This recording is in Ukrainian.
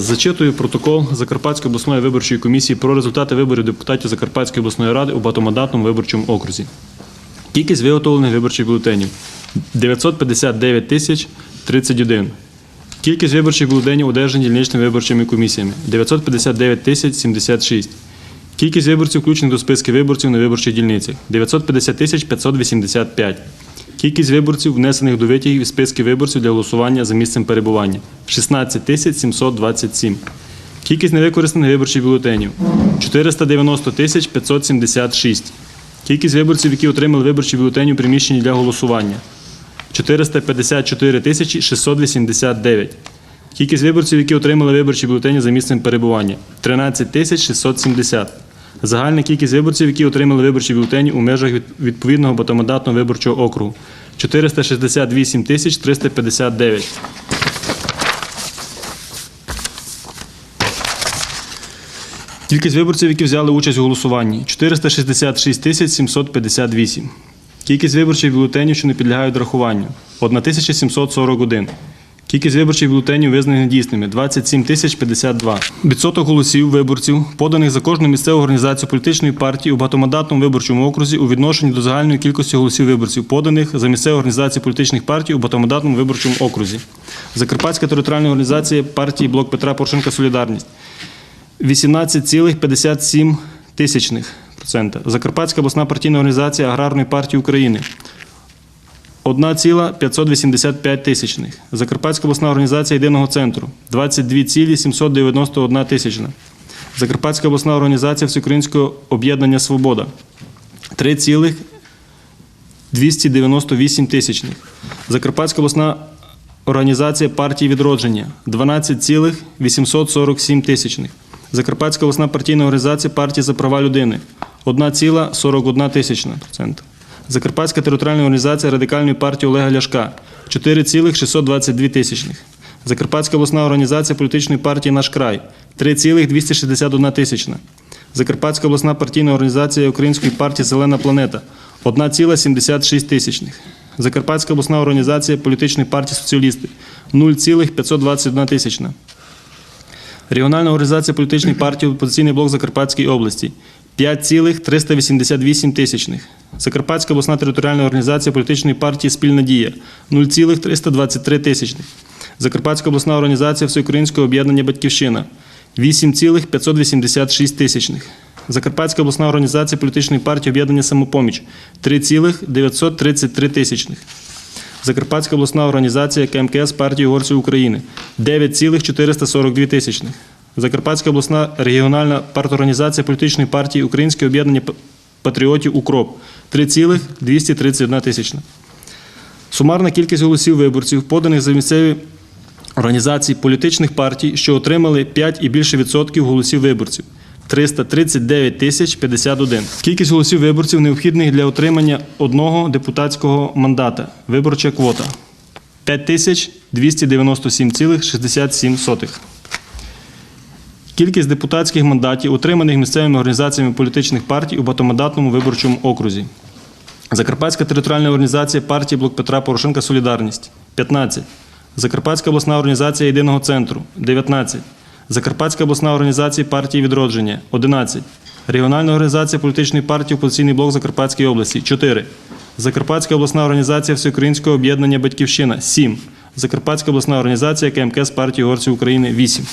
Зачитую протокол Закарпатської обласної виборчої комісії про результати виборів депутатів Закарпатської обласної ради у багатомандатному виборчому окрузі. Кількість виготовлених виборчих бюлетенів 959 тисяч 31. Кількість виборчих бюлетенів одержані дільничними виборчими комісіями 959 тисяч 76. Кількість виборців, включених до списків виборців на виборчих дільницях 950 тисяч 585. Кількість виборців, внесених до витягів із списків виборців для голосування за місцем перебування 16 тисяч 727. Кількість невикористаних виборчих бюлетенів 490 тисяч 576. Кількість виборців, які отримали виборчі бюлетені у приміщенні для голосування 454 тисячі 689. Кількість виборців, які отримали виборчі бюлетені за місцем перебування 13 тисяч 670. Загальна кількість виборців, які отримали виборчі бюлетені у межах відповідного багатомандатного виборчого округу 468 тисяч 359. Кількість виборців, які взяли участь у голосуванні 466 тисяч 758. Кількість виборчих бюлетенів, що не підлягають рахуванню 1741. Кількість виборчих бюлетенів визнаних недійсними 27 тисяч 52. Відсоток голосів виборців, поданих за кожну місцеву організацію політичної партії у багатомандатному виборчому окрузі у відношенні до загальної кількості голосів виборців, поданих за місцеву організацію політичних партій у багатомандатному виборчому окрузі. Закарпатська територіальна організація партії Блок Петра Порошенка Солідарність 18,57 тисячних процента. Закарпатська обласна партійна організація Аграрної партії України 1,585 тисячних. Закарпатська обласна організація Єдиного центру 22,791 тисячна. Закарпатська обласна організація Всеукраїнського об'єднання Свобода 3,298 тисячних. Закарпатська обласна організація партії відродження 12,847 тисячних. Закарпатська обласна партійна організація партії за права людини 1,41 тисячна процента. Закарпатська територіальна організація радикальної партії Олега Ляшка 4,622 тисячних. Закарпатська обласна організація політичної партії Наш край 3,261 тисячна. Закарпатська обласна партійна організація Української партії Зелена планета 1,76 тисячних. Закарпатська обласна організація політичної партії Соціалісти 0,521 тисячна. Регіональна організація політичної партії Опозиційний блок Закарпатської області 5,388 тисячних. Закарпатська обласна територіальна організація політичної партії Спільна дія 0,323 тисячних. Закарпатська обласна організація Всеукраїнського об'єднання Батьківщина 8,586 тисячних. Закарпатська обласна організація політичної партії об'єднання Самопоміч 3,933 тисячних. Закарпатська обласна організація КМКС партії угорців України 9,442 тисячних. Закарпатська обласна регіональна парторганізація політичної партії Українське об'єднання патріотів УКРОП 3,231 тисячна. Сумарна кількість голосів виборців, поданих за місцеві організації політичних партій, що отримали 5 і більше відсотків голосів виборців 339 тисяч 51. Кількість голосів виборців необхідних для отримання одного депутатського мандата. Виборча квота 5297,67. Кількість депутатських мандатів, отриманих місцевими організаціями політичних партій у багатомандатному виборчому окрузі. Закарпатська територіальна організація партії Блок Петра Порошенка Солідарність 15. Закарпатська обласна організація Єдиного центру 19. Закарпатська обласна організація партії Відродження 11. Регіональна організація політичної партії Опозиційний блок Закарпатської області 4. Закарпатська обласна організація Всеукраїнського об'єднання Батьківщина 7. Закарпатська обласна організація КМКС партії Горців України 8.